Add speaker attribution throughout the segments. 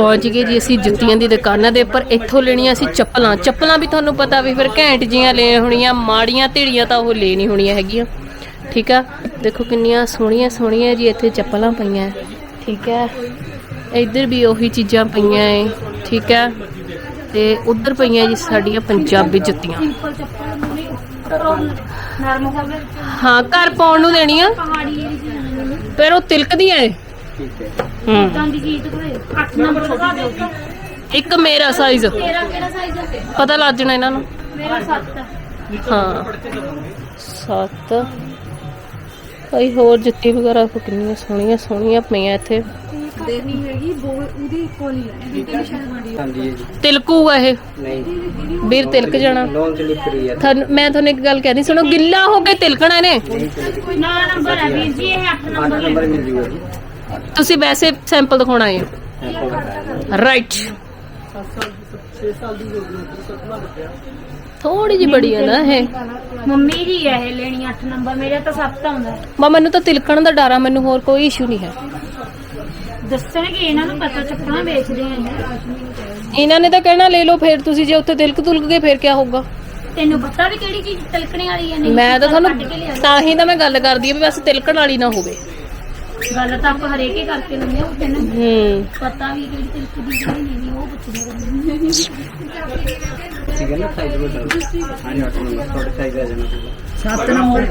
Speaker 1: ਪਹੁੰਚ ਗਏ ਜੀ ਅਸੀਂ ਜੁੱਤੀਆਂ ਦੀ ਦੁਕਾਨਾਂ ਦੇ ਉੱਪਰ ਇੱਥੋਂ ਲੈਣੀਆਂ ਸੀ ਚੱਪਲਾਂ। ਚੱਪਲਾਂ ਵੀ ਤੁਹਾਨੂੰ ਪਤਾ ਵੀ ਫਿਰ ਘੈਂਟ ਜੀਆਂ ਲੈ ਹੋਣੀਆਂ ਮਾੜੀਆਂ ਢੀੜੀਆਂ ਤਾਂ ਉਹ ਲੈ ਨਹੀਂ ਹੋਣੀਆਂ ਹੈਗੀਆਂ। ਠੀਕ ਆ? ਦੇਖੋ ਕਿੰਨੀਆਂ ਸੋਹਣੀਆਂ ਸੋਹਣੀਆਂ ਜੀ ਇੱਥੇ ਚੱਪਲਾਂ ਪਈਆਂ। ਹੈ। ਠੀਕ ਹੈ ਇੱਧਰ ਵੀ ਉਹੀ ਚੀਜ਼ਾਂ ਪਈਆਂ ਏ। ਠੀਕ ਹੈ ਤੇ ਉੱਧਰ ਪਈਆਂ ਜੀ ਸਾਡੀਆਂ ਪੰਜਾਬੀ ਜੁੱਤੀਆਂ। ਹਾਂ ਘਰ ਪਾਉਣ ਨੂੰ ਦੇਣੀ ਆ
Speaker 2: ਪਹਾੜੀ ਏਰੀ ਚ ਜਾਂਦੇ ਨੇ
Speaker 1: ਫਿਰ ਉਹ ਤਿਲਕਦੀਆਂ ਏ। ਹੂੰ।
Speaker 2: ਤਾਂ ਦੀ ਚੀਜ਼ ਕੋਈ 8 ਨੰਬਰ ਦਿਖਾ ਦਿਓ
Speaker 1: ਇੱਕ। ਮੇਰਾ ਸਾਈਜ਼
Speaker 2: ਤੇਰਾ ਕਿਹੜਾ ਸਾਈਜ਼ ਹੈ
Speaker 1: ਪਤਾ ਲੱਗ ਜਾਣਾ ਇਹਨਾਂ ਨੂੰ।
Speaker 2: ਮੇਰਾ 7 ਹੈ
Speaker 1: ਹਾਂ। ਸੱਤ। ਕਈ ਹੋਰ ਜੁੱਤੀ ਵਗੈਰਾ ਕੋ ਕਿੰਨੀਆਂ ਸੋਹਣੀਆਂ ਸੋਹਣੀਆਂ ਪਈਆਂ ਇੱਥੇ।
Speaker 2: ਦੇਣੀ ਹੈਗੀ ਉਹਦੀ ਕੋਲੀ ਹੈ ਤੇ ਸ਼ਰਮਾੜੀ
Speaker 3: ਹਾਂਜੀ ਜੀ
Speaker 1: ਤਿਲਕੂਗਾ ਇਹ।
Speaker 3: ਨਹੀਂ।
Speaker 1: ਵੀਰ ਤਿਲਕ ਜਾਣਾ।
Speaker 3: ਹੈ
Speaker 1: ਤੁਹਾਨੂੰ ਮੈਂ ਤੁਹਾਨੂੰ ਇੱਕ ਗੱਲ ਕਹਿਣੀ ਸੁਣੋ ਗਿੱਲਾ ਹੋ ਕੇ ਤਿਲਕਣਾ ਇਹਨੇ।
Speaker 2: ਨਾ ਨੰਬਰ ਹੈ ਵੀਰ ਜੀ ਇਹ 8
Speaker 3: 8
Speaker 2: ਨੰਬਰ
Speaker 3: ਨੰਬਰ ਮਿਲ ਜੂਗਾ ਜੀ।
Speaker 1: ਤੁਸੀਂ ਵੈਸੇ ਸੈਂਪਲ ਦਿਖਾਉਣਾ ਹੈ। ਰਾਈਟ ਥੋੜੀ ਜਿਹੀ ਬੜੀ ਹੈ ਨਾ ਇਹ।
Speaker 2: ਮੰਮੀ ਦੀ ਹੈ ਇਹ ਲੈਣੀ 8 ਨੰਬਰ ਮੇਰੇ ਤਾਂ 7 ਆਉਂਦਾ
Speaker 1: ਮਾ ਮੈਨੂੰ ਤਾਂ ਤਿਲਕਣ ਦਾ ਡਰ ਆ ਮੈਨੂੰ ਹੋਰ ਕੋਈ ਇਸ਼ੂ ਨਹੀਂ ਹੈ।
Speaker 2: ਦੱਸਣਗੇ ਇਹਨਾਂ ਨੂੰ ਪਤਾ ਚੱਪਲਾਂ ਵੇਚਦੇ ਆ ਇਹ।
Speaker 1: ਇਹਨਾਂ ਨੇ ਤਾਂ ਕਹਿਣਾ ਲੈ ਲਓ ਫਿਰ ਤੁਸੀਂ ਜੇ ਉੱਥੇ ਤਿਲਕ ਤੁਲਕ ਗਏ ਫਿਰ ਕੀ ਹੋਊਗਾ?
Speaker 2: ਤੈਨੂੰ ਪਤਾ ਵੀ ਕਿਹੜੀ ਚੀਜ਼ ਤਿਲਕਣੇ ਵਾਲੀ ਹੈ ਨਹੀਂ
Speaker 1: ਮੈਂ ਤਾਂ ਤੁਹਾਨੂੰ
Speaker 2: ਕੇ।
Speaker 1: ਤਾਂ ਹੀ ਤਾਂ ਮੈਂ ਗੱਲ ਕਰਦੀ ਆ ਵੀ ਬਸ ਤਿਲਕਣ ਵਾਲੀ ਨਾ ਹੋਵੇ।
Speaker 2: ਗੱਲ ਤਾਂ ਆਪਾਂ ਹਰੇਕ ਹੀ ਕਰਕੇ ਲੈਂਦੇ ਉਹ ਤੈਨੂੰ
Speaker 1: ਹੂੰ।
Speaker 2: ਪਤਾ ਵੀ ਕਿਹੜੀ ਤਿਲਕਦੀ ਕਿਹੜੀ ਨਹੀਂ ਉਹ ਪੁੱਛਦੇ
Speaker 3: ਠੀਕ ਹੈ ਨਾ ਸਾਈਜ਼ ਬਦਲ ਹਾਂਜੀ 8 ਨੰਬਰ ਤੁਹਾਡੇ ਸਾਈਜ਼ ਆ ਜਾਣਾ।
Speaker 2: 7 ਨੰਬਰ।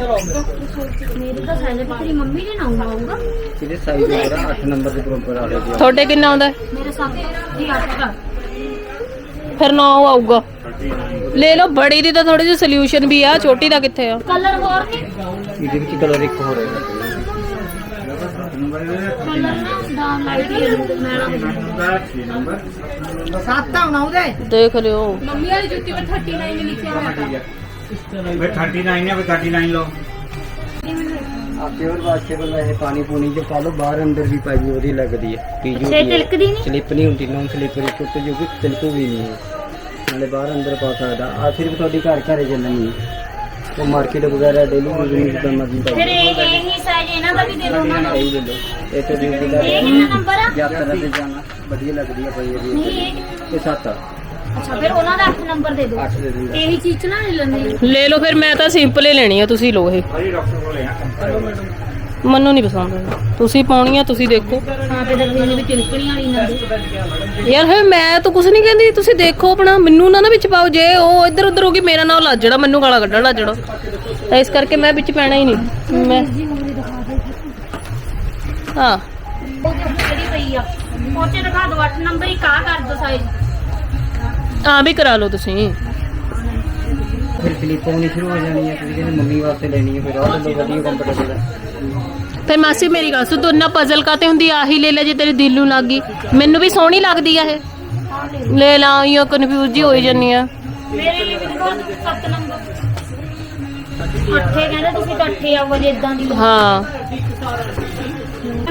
Speaker 2: ਮੇਰੇ ਤਾਂ ਸਾਈਜ਼ ਤੇਰੀ ਮੰਮੀ ਦੇ ਨਾਮ ਆਊਗਾ।
Speaker 3: ਇਹਦੇ ਸਾਈਜ਼ ਵਗੈਰਾ 8 ਨੰਬਰ ਦੇ ਬਰਾਬਰ ਆ। ਰਹੇ
Speaker 1: ਤੁਹਾਡੇ ਕਿੰਨਾ ਆਉਂਦਾ?
Speaker 2: ਮੇਰੇ 7 ਦੀ 8 ਦਾ।
Speaker 1: ਫਿਰ 9 ਆਊਗਾ। ਲੈ ਲਓ ਬੜੀ ਦੀ ਤਾਂ ਥੋੜੀ ਜਿਹੀ ਸੋਲੂਸ਼ਨ ਵੀ ਆ ਛੋਟੀ ਦਾ ਕਿੱਥੇ ਆ?
Speaker 2: ਕਲਰ ਹੋਰ ਨੇ?
Speaker 3: ਇਹਦੇ ਵਿੱਚ ਕਲਰ ਇੱਕ ਹੋਰ ਹੈ
Speaker 2: ਕਲਰ ਨਾ ਦਾ ਲਾਈਟ ਮੈਲਾ
Speaker 1: ਦੇਖ ਲਿਓ
Speaker 2: ਮੰਮੀ ਵਾਲੀ ਜੁੱਤੀ ਪਰ 39 ਲਿਖਿਆ ਹੋਇਆ
Speaker 4: वे थर्टी नाइन है थर्टी नाइन लो
Speaker 3: ਆ ਪਿਓਰ ਵਾਸ਼ੇਬਲ ਹੈ ਇਹ ਪਾਣੀ ਪੂਣੀ ਚ ਪਾ ਲਓ ਬਾਹਰ ਅੰਦਰ ਵੀ ਪਾਈ ਉਹਦੀ ਲੱਗਦੀ ਹੈ ਪੀਜੂ
Speaker 2: ਅੱਛਾ, ਇਹ ਤਿਲਕਦੀ ਨਹੀਂ?
Speaker 3: ਸਲਿਪ ਨਹੀਂ ਹੁੰਦੀ ਨੌਨ ਸਲਿਪਰੀ ਟੁੱਟ ਜੂਗੀ ਤਿਲਕੂ ਵੀ ਨਹੀਂ ਹੈ ਨਾਲੇ ਬਾਹਰ ਅੰਦਰ ਪਾ ਸਕਦਾ ਆ ਸਿਰਫ ਤੁਹਾਡੀ ਘਰ ਘਰੇ ਚੱਲਣੀ ਹੈ ਉਹ ਮਾਰਕੀਟ ਵਗੈਰਾ ਡੇਲੀ ਯੂਜ਼ ਨਹੀਂ ਜਿੱਦਾਂ ਮਰਜ਼ੀ
Speaker 2: ਫਿਰ
Speaker 3: ਪਾਈ
Speaker 2: ਇਹ ਇਹ ਹੀ ਬੈਗ ਇਹਨਾਂ
Speaker 3: ਲੈ ਲਓ
Speaker 2: ਫਿਰ
Speaker 1: ਮੈਂ ਤਾਂ ਸਿੰਪਲ ਹੀ ਲੈਣੀ ਆ ਤੁਸੀਂ ਲਓ ਇਹ। ਮੈਨੂੰ ਨਹੀਂ ਪਸੰਦ ਤੁਸੀਂ ਪਾਉਣੀ ਆ ਤੁਸੀਂ ਦੇਖੋ। ਯਾਰ ਹੈ ਮੈਂ ਤਾਂ ਕੁਝ ਨਹੀਂ ਕਹਿੰਦੀ। ਤੁਸੀਂ ਦੇਖੋ ਆਪਣਾ ਮੈਨੂੰ ਨਾ ਨਾ ਵਿੱਚ ਪਾਓ। ਜੇ ਉਹ ਇੱਧਰ ਉੱਧਰ ਹੋ ਗਈ ਮੇਰਾ ਨਾਮ ਲੱਜੜਾ ਮੈਨੂੰ ਗਾਲਾਂ ਕੱਢਣ ਲੱਜੜਾ ਇਸ ਕਰਕੇ ਮੈਂ ਵਿੱਚ ਪੈਣਾ ਹੀ ਨਹੀਂ। ਮੈਂ ਹਾਂ।
Speaker 2: ਉਹ ਦੇਖੋ ਕਿਹੜੀ ਪਈ ਆ ਉਹ ਚ ਦਿਖਾ ਦਿਓ 8 ਨੰਬਰ ਹੀ ਕਾ ਕਰ ਦਿਓ ਸਾਈਜ਼
Speaker 1: ਆ ਵੀ ਕਰਾ ਲਓ ਤੁਸੀਂ।
Speaker 3: ਫਿਰ ਸਲਿਪ ਹੋਣੀ ਸ਼ੁਰੂ ਹੋ ਜਾਣੀ ਹੈ ਤੁਸੀਂ ਕਹਿੰਦੇ ਮੰਮੀ ਵਾਸਤੇ ਲੈਣੀ ਹੈ ਫਿਰ ਆਹ ਲੈ ਲਓ ਵਧੀਆ ਕੰਫਰਟੇਬਲ ਹੈ।
Speaker 1: ਫਿਰ ਮਾਸੀ ਮੇਰੀ ਗੱਲ ਸੁਣ ਤੂੰ ਇੰਨਾ ਪਜ਼ਲ ਕਾਤੇ ਹੁੰਦੀ ਆ, ਆਹੀ ਲੈ ਲੈ ਜੇ ਤੇਰੇ ਦਿਲ ਨੂੰ ਲੱਗ ਗਈ। ਮੈਨੂੰ ਵੀ ਸੋਹਣੀ ਲੱਗਦੀ ਆ ਇਹ। ਲੈ ਲਾ ਇਹ ਕਨਫਿਊਜ਼ ਜੀ ਹੋਈ ਜੰਨੀ ਆ।
Speaker 2: ਮੇਰੇ ਲਈ ਵੀ ਦਿਖਾ ਦਿਓ 7 ਨੰਬਰ। ਅੱਠੇ ਕਹਿੰਦੇ ਤੁਸੀਂ ਤਾਂ ਅੱਠੇ ਆਵੋ ਜੇ ਇਦਾਂ ਦੀ।
Speaker 1: ਹਾਂ।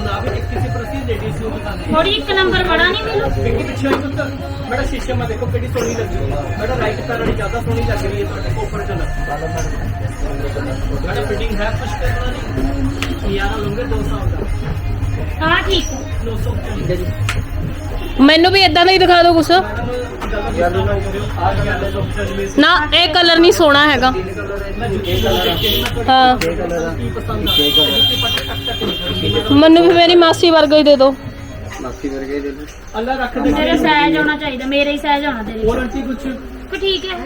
Speaker 4: दुखते मैडम ਹੁਣ ਆਪ ਇੱਕ ਕਿਸੇ ਪ੍ਰਤੀ ਲੇਡੀਜ਼ ਨੂੰ ਦਿਖਾਉਂਦੇ
Speaker 2: ਥੋੜੀ ਇੱਕ ਨੰਬਰ ਬੜਾ ਨਹੀਂ ਮਿਲੂ
Speaker 4: ਦੇਖੀ ਪਿੱਛੇ ਹੋਈ ਪੁੱਤਰ ਮੇਰਾ ਸ਼ੀਸ਼ੇ ਮਾ ਦੇਖੋ ਕਿਹੜੀ ਸੋਹਣੀ ਲੱਗੀ ਹੈ ਮੇਰਾ ਰਾਈਟ ਪੈਰ ਵਾਲੀ ਜ਼ਿਆਦਾ ਸੋਹਣੀ ਲੱਗ ਰਹੀ ਹੈ ਤੁਹਾਡੇ ਕੋ ਉੱਪਰ ਕਲਰ ਮੇਰਾ ਫਿਟਿੰਗ ਹੈ ਕੁਛ ਕਰਨਾ ਨਹੀਂ ਯਾਰ ਲੰਗੇ 200 ਦਾ
Speaker 2: ਹਾਂ ਠੀਕ ਹੈ
Speaker 4: 900
Speaker 3: ਠੀਕ ਹੈ ਜੀ
Speaker 1: ਮੈਨੂੰ ਵੀ ਇਦਾਂ ਦਾ ਹੀ ਦਿਖਾ ਦਿਓ ਕੁਛ
Speaker 3: ਯੈਲੋ ਨਾ ਕਰਿਓ ਆ ਯੈਲੋ
Speaker 1: ਨਾ ਇਹ ਕਲਰ ਨਹੀਂ ਸੋਹਣਾ ਹੈਗਾ ਹਾਂ ਮੈਨੂੰ ਵੀ ਮੇਰੀ ਮਾਸੀ ਵਰਗਾ ਹੀ ਦੇ ਦਿਓ
Speaker 3: ਮਾਸੀ ਵਰਗੇ ਦੇ ਲਓ
Speaker 4: ਅੱਲਾ ਰੱਖ ਦੇ।
Speaker 2: ਤੇਰੇ ਸਾਈਜ਼ ਹੋਣਾ ਚਾਹੀਦਾ ਮੇਰੇ ਹੀ ਸਾਈਜ਼ ਹੋਣਾ ਤੇਰੇ
Speaker 4: ਹੋਰ ਆਂਟੀ ਕੁਛ?
Speaker 2: ਕਿ ਠੀਕ ਹੈ?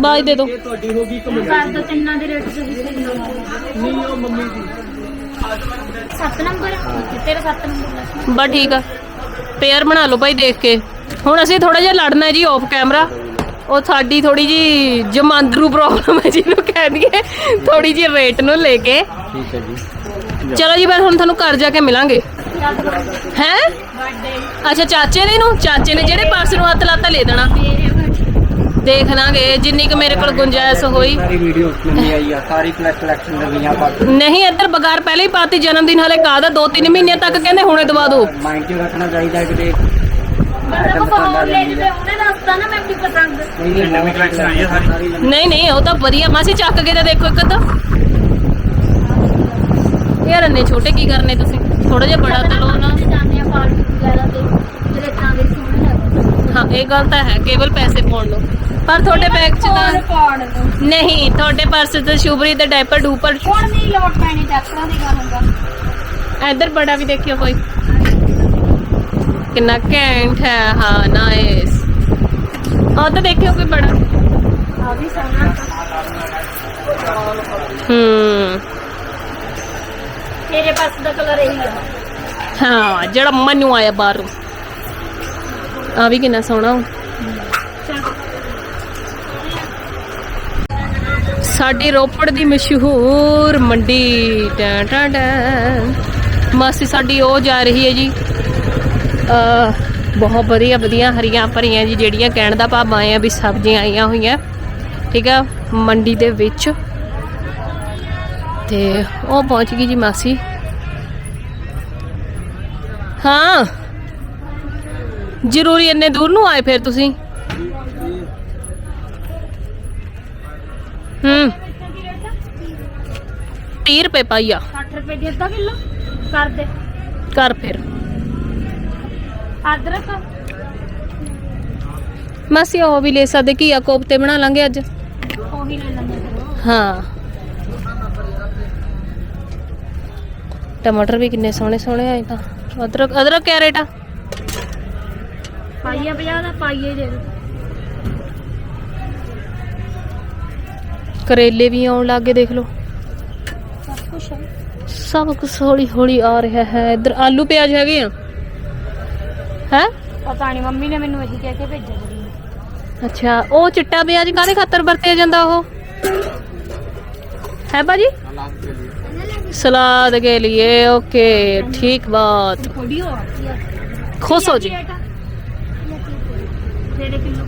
Speaker 1: ਬਾਜ ਦੇ ਦਿਓ
Speaker 4: ਇਹ ਤੁਹਾਡੀ ਹੋਗੀ ਕਮੇਟੀ
Speaker 2: ਕਰ ਦੋ ਤਿੰਨਾਂ ਦੇ ਰੇਟ ਸਹੀ
Speaker 4: ਨਹੀਂ ਉਹ ਮੰਮੀ ਦੀ।
Speaker 2: 7 ਨੰਬਰ ਤੇਰਾ 7 ਨੰਬਰ
Speaker 1: ਬਸ ਠੀਕ ਆ। ਪੇਅਰ ਬਣਾ ਲਓ ਭਾਈ ਦੇਖ ਕੇ। ਹੁਣ ਅਸੀਂ ਥੋੜਾ ਜਿਹਾ ਲੜਨਾ ਹੈ ਜੀ ਆਫ ਕੈਮਰਾ ਉਹ ਸਾਡੀ ਥੋੜੀ ਜੀ ਜਮਾਂਦਰੂ ਪ੍ਰੋਬਲਮ ਹੈ ਜਿਹਨੂੰ ਕਹਿੰਦੇ ਥੋੜੀ ਜੀ ਰੇਟ ਨੂੰ ਲੈ ਕੇ।
Speaker 3: ਠੀਕ ਹੈ ਜੀ।
Speaker 1: ਚਲੋ ਜੀ ਬਸ ਹੁਣ ਤੁਹਾਨੂੰ ਘਰ ਜਾ ਕੇ ਮਿਲਾਂਗੇ। ਹੈ? ਅੱਛਾ ਚਾਚੇ ਦੇ ਨੂੰ ਚਾਚੇ ਨੇ ਜਿਹੜੇ ਪਰਸ ਨੂੰ ਹੱਥ ਲਾਤਾ ਲੈ ਦੇਣਾ। ਦੇਖ ਲਾਂਗੇ ਜਿੰਨੀ ਕੁ ਮੇਰੇ ਕੋਲ ਗੁੰਜਾਇਸ਼ ਹੋਈ।
Speaker 3: ਸਾਰੀ ਵੀਡੀਓ ਨਵੀਂ ਆਈ ਆ ਸਾਰੀ ਕਲੈਕਸ਼ਨ ਨਵੀਆਂ ਬਾਕੀ
Speaker 1: ਨਹੀਂ ਇੱਧਰ ਬਗਾਰ ਪਹਿਲੇ ਹੀ ਪਾਤੀ ਜਨਮ ਦਿਨ ਹਲੇ ਕਾਹਦਾ 2-3 ਮਹੀਨੇ ਤੱਕ ਕਹਿੰਦੇ ਹੁਣੇ ਦਵਾ ਦਿਓ
Speaker 3: ਮਾਈਂਡ 'ਚ ਰੱਖਣਾ ਚਾਹੀਦਾ ਕਿ ਦੇਖ
Speaker 2: ਬੰਦਾ ਕੋ ਬਹੁਤ ਲੈ ਜਵੇ ਉਹਨੇ ਦੱਸਦਾ ਨਾ ਮੈਂ ਆਪਣੀ ਪਸੰਦ।
Speaker 3: ਕੋਈ ਨਵੀਂ ਕਲੈਕਸ਼ਨ ਆਈ ਹੈ ਸਾਰੀ।
Speaker 1: ਨਹੀਂ ਨਹੀਂ ਉਹ ਤਾਂ ਵਧੀਆ। ਮਾਸੀ ਚੱਕ ਕੇ ਤਾਂ ਦੇਖੋ ਇੱਕ ਤਾਂ ਯਾਰ ਇੰਨੇ ਛੋਟੇ ਕੀ ਕਰਨੇ ਤੁਸੀਂ? ਥੋੜਾ ਜਿਹਾ ਬੜਾ ਤਾਂ ਲਓ ਨਾ।
Speaker 2: ਜਾਂਦੇ ਆ ਪਾਰਟੀ ਵਗੈਰਾ ਤੇ ਡਰੈਸਾਂ ਦੇ ਸੋਹਣੇ ਲੱਗਦੇ
Speaker 1: ਹਾਂ ਇਹ ਗੱਲ ਤਾਂ ਹੈ ਕੇਵਲ ਪੈਸੇ ਪਾਉਣ ਨੂੰ। ਪਰ ਤੁਹਾਡੇ ਬੈਗ 'ਚ ਤਾਂ ਨਹੀਂ ਤੁਹਾਡੇ ਪਰਸ ਤੇ ਸ਼ੁਭਰੀ ਤੇ ਡਾਈਪਰ ਡੂਪਰ
Speaker 2: ਹੁਣ ਨਹੀਂ ਲੋਟ ਪੈਣੀ ਟੈਕਟਰਾਂ ਦੀ ਗੱਲ ਹੁੰਦਾ।
Speaker 1: ਇੱਧਰ ਬੜਾ ਵੀ ਦੇਖਿਓ ਕੋਈ। ਕਿੰਨਾ ਘੈਂਟ ਹੈ ਹਾਂ ਨਾਈਸ ਉਹ ਤਾਂ ਦੇਖਿਓ ਕੋਈ ਬੜਾ।
Speaker 2: ਆ ਵੀ ਸੋਹਣਾ।
Speaker 1: ਹੂੰ।
Speaker 2: ਤੇਰੇ ਪਾਸ ਦਾ ਕਲਰ ਇਹੀ ਆ।
Speaker 1: ਹਾਂ, ਜਿਹੜਾ ਮੈਨੂੰ ਆਇਆ ਬਾਹਰੋਂ। ਆ ਵੀ ਕਿੰਨਾ ਸੋਹਣਾ ਵਾ। ਸਾਡੀ ਰੋਪੜ ਦੀ ਮਸ਼ਹੂਰ ਮੰਡੀ, ਟੈਂ ਟੈਂ ਟੈਂ। ਮਾਸੀ, ਸਾਡੀ ਉਹ ਜਾ ਰਹੀ ਹੈ ਜੀ। ਅ ਬਹੁਤ ਵਧੀਆ ਵਧੀਆ ਹਰੀਆਂ ਭਰੀਆਂ ਜੀ, ਜਿਹੜੀਆਂ ਕਹਿਣ ਦਾ ਭਾਵ ਆਏ ਆ ਵੀ ਸਬਜ਼ੀਆਂ ਆਈਆਂ ਹੋਈਆਂ। ਠੀਕ ਆ? ਮੰਡੀ ਦੇ ਵਿੱਚ ਤੇ ਉਹ ਪਹੁੰਚ ਗਈ ਜੀ ਮਾਸੀ। ਹਾਂ। ਜ਼ਰੂਰੀ ਇੰਨੇ ਦੂਰ ਨੂੰ ਆਏ ਫਿਰ ਤੁਸੀਂ? ਹੂੰ। 30 ਰੁਪਏ ਪਾਈਆ
Speaker 2: 60 ਰੁਪਏ ਦੀ ਅੱਧਾ ਕਿਲੋ? ਕਰ ਦੇ।
Speaker 1: ਕਰ ਫਿਰ।
Speaker 2: ਅਦਰਕ?
Speaker 1: ਮਾਸੀ ਉਹ ਵੀ ਲੈ ਸਕਦੇ ਕੀ ਆ ਕੋਫਤੇ ਬਣਾ ਲਾਂਗੇ ਅੱਜ।
Speaker 2: ਉਹੀ ਲੈ ਲੈਂਦੇ
Speaker 1: ਹਾਂ। ਟਮਾਟਰ ਵੀ ਕਿੰਨੇ ਸੋਹਣੇ ਸੋਹਣੇ ਆਏ ਤਾਂ। ਅਦਰਕ ਅਦਰਕ ਕਿਆ ਰੇਟ ਆ?
Speaker 2: ਪਾਈਆ 50 ਦਾ ਪਾਈਏ ਦੇ ਦੇ।
Speaker 1: ਕਰੇਲੇ ਵੀ ਆਉਣ ਲੱਗੇ ਦੇਖ ਲਓ।
Speaker 2: ਸਭ ਕੁਝ ਹੈ।
Speaker 1: ਸਭ ਕੁਝ ਹੌਲੀ ਹੌਲੀ ਆ ਰਿਹਾ ਹੈ। ਇੱਧਰ ਆਲੂ ਪਿਆਜ਼ ਹੈਗੇ ਆ। ਹੈ?
Speaker 2: ਪਤਾ ਨਹੀਂ ਮੰਮੀ ਨੇ ਮੈਨੂੰ ਇਹੀ ਕਹਿ ਕੇ ਭੇਜਿਆ ਜੀ
Speaker 1: ਅੱਛਾ ਉਹ ਚਿੱਟਾ ਪਿਆਜ਼ ਕਾਹਦੇ ਖਾਤਰ ਵਰਤਿਆ ਜਾਂਦਾ ਉਹ? ਹੈ ਬਾਜੀ सलाद के लिए ओके ठीक बात
Speaker 2: ਥੋੜੀ ਹੋ
Speaker 1: खुश हो जी
Speaker 2: ਡੇਢ ਕਿਲੋ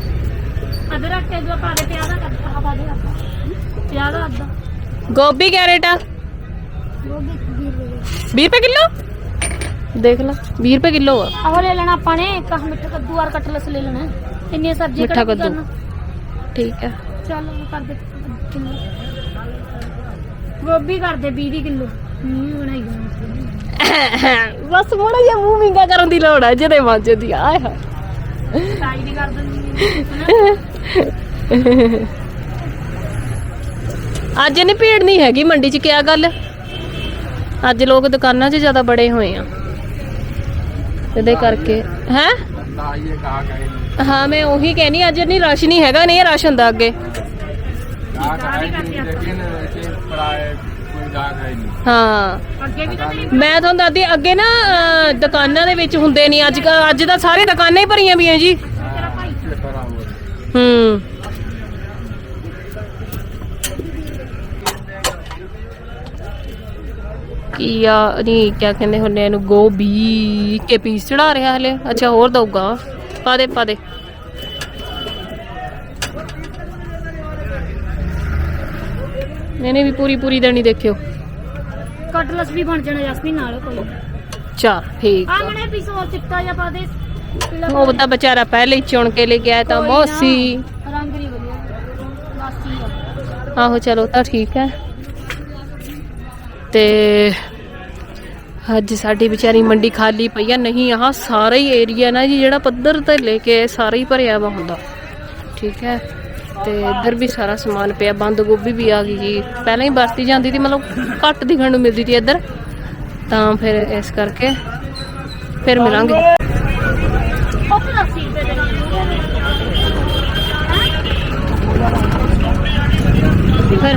Speaker 2: ਅਦਰਕ ਤੇ ਜੋ ਪਾ ਦੇ ਪਿਆ ਦਾ ਕੱਟਾ ਪਾ ਦੇ ਆਪਾਂ ਪਿਆ ਦਾ ਅੱਧਾ
Speaker 1: गोभी क्या रेट है
Speaker 2: ਉਹ ਵੀ 20 ਰੁਪਏ
Speaker 1: बीस रुपए किलो देख लो बीस रुपए किलो है
Speaker 2: ਆਹ ਲੈ ਲੈਣਾ ਆਪਾਂ ਨੇ ਇੱਕ ਆਹ ਮਿੱਠਾ ਕੱਦੂ ਔਰ ਕਟਲਸ ਲੈ ਲੈਣਾ ਇੰਨੀਆਂ ਸਬਜ਼ੀਆਂ
Speaker 1: ਮਿੱਠਾ
Speaker 2: ਕਿਹੜਾ
Speaker 1: ਕੱਦੂ।
Speaker 2: ਕਰਨਾ?
Speaker 1: ठीक है
Speaker 2: ਚੱਲ ਉਹ ਕਰ ਦੇ ਕਿਲੋ ਗੋਭੀ ਕਰਦੇ 20 ਕਿਲੋ।
Speaker 1: ਬਸ ਥੋੜਾ ਜਿਹਾ ਮੂੰਹ ਮਿੰਗਾ ਕਰਨ ਦੀ ਲੋੜ ਹੈ ਜਿਹਦੇ ਮਨ ਦੀ ਆਏ ਹਾਏ।
Speaker 2: ਸਾਈ ਦੀ ਕਰ
Speaker 1: ਅੱਜ ਇਹਨੇ ਭੀੜ ਨਹੀਂ ਹੈਗੀ ਮੰਡੀ 'ਚ ਕਿਆ ਗੱਲ? ਅੱਜ ਲੋਕ ਦੁਕਾਨਾਂ 'ਚ ਜ਼ਿਆਦਾ ਬੜੇ ਹੋਏ ਆ। ਇਹਦੇ ਕਰਕੇ ਹੈ? ਹਾਂ ਮੈਂ ਉਹੀ ਕਹਿਣੀ ਅੱਜ ਨਹੀਂ ਰਸ਼ ਨਹੀਂ ਹੈਗਾ ਨਹੀਂ ਰਸ਼ ਹੁੰਦਾ ਅੱਗੇ। ਹਾਂ
Speaker 2: ਅੱਗੇ ਵੀ ਤਾਂ ਨਹੀਂ
Speaker 1: ਮੈਂ ਤੁਹਾਨੂੰ ਦੱਸਦੀ ਅੱਗੇ ਨਾ ਅਹ, ਦੁਕਾਨਾਂ ਦੇ ਵਿੱਚ ਹੁੰਦੇ ਨਹੀਂ ਅੱਜ ਕੱਲ੍ਹ- ਅੱਜ ਤਾਂ ਸਾਰੇ ਦੁਕਾਨਾਂ ਹੀ ਭਰੀਆਂ ਪਈਆਂ ਜੀ। ਹੂੰ ਕੀ ਆ ਨਹੀਂ ਕਿਆ ਕਹਿੰਦੇ ਹੁੰਦੇ ਇਹਨੂੰ ਗੋਭੀ ਕੇ ਪੀਸ ਚੜਾ ਰਿਹਾ ਹਲੇ। ਅੱਛਾ ਹੋਰ ਦਊਗਾ। ਪਾ ਦੇ ਪਾ ਦੇ। ਮੈਨੇ ਵੀ ਪੂਰੀ ਪੂਰੀ ਦੇਣੀ ਦੇਖਿਓ।
Speaker 2: ਕਟਲਸ ਵੀ ਬਣ ਜਾਣਾ ਜਸਮੀਨ ਨਾਲ ਕੋਈ
Speaker 1: ਚਲ ਠੀਕ
Speaker 2: ਆ। ਮਨੇ ਪੀਸੋ ਚਿੱਟਾ ਜਾਂ ਪਾ ਦੇ।
Speaker 1: ਉਹ ਤਾਂ ਵਿਚਾਰਾ ਪਹਿਲੇ ਹੀ ਚੁਣ ਕੇ ਲੈ ਗਿਆ ਤਾਂ
Speaker 2: ਕੋਈ ਨਾ,
Speaker 1: ਮੋਸੀ
Speaker 2: ਰੰਗ ਨਹੀਂ ਵਧੀਆ। ਬਾਸੀ ਆ।
Speaker 1: ਆਹੋ ਚਲੋ ਤਾਂ ਠੀਕ ਹੈ। ਤੇ ਅੱਜ ਸਾਡੀ ਵਿਚਾਰੀ ਮੰਡੀ ਖਾਲੀ ਪਈ ਆ ਨਹੀਂ ਆਹ ਸਾਰਾ ਹੀ ਏਰੀਆ ਨਾ ਜੀ ਜਿਹੜਾ ਪੱਧਰ ਤੇ ਲੈ ਕੇ ਸਾਰਾ ਹੀ ਭਰਿਆ ਵਾ ਹੁੰਦਾ। ਠੀਕ ਹੈ। ਤੇ ਇੱਧਰ ਵੀ ਸਾਰਾ ਸਮਾਨ ਪਿਆ, ਬੰਦ ਗੋਭੀ ਵੀ ਆ ਗਈ ਜੀ। ਪਹਿਲਾਂ ਹੀ ਵਰਤੀ ਜਾਂਦੀ ਸੀ, ਮਤਲਬ ਘੱਟ ਦਿਖਣ ਨੂੰ ਮਿਲਦੀ ਸੀ ਇੱਧਰ। ਤਾਂ ਫਿਰ ਇਸ ਕਰਕੇ ਫਿਰ ਮਿਲਾਂਗੇ। ਫਿਰ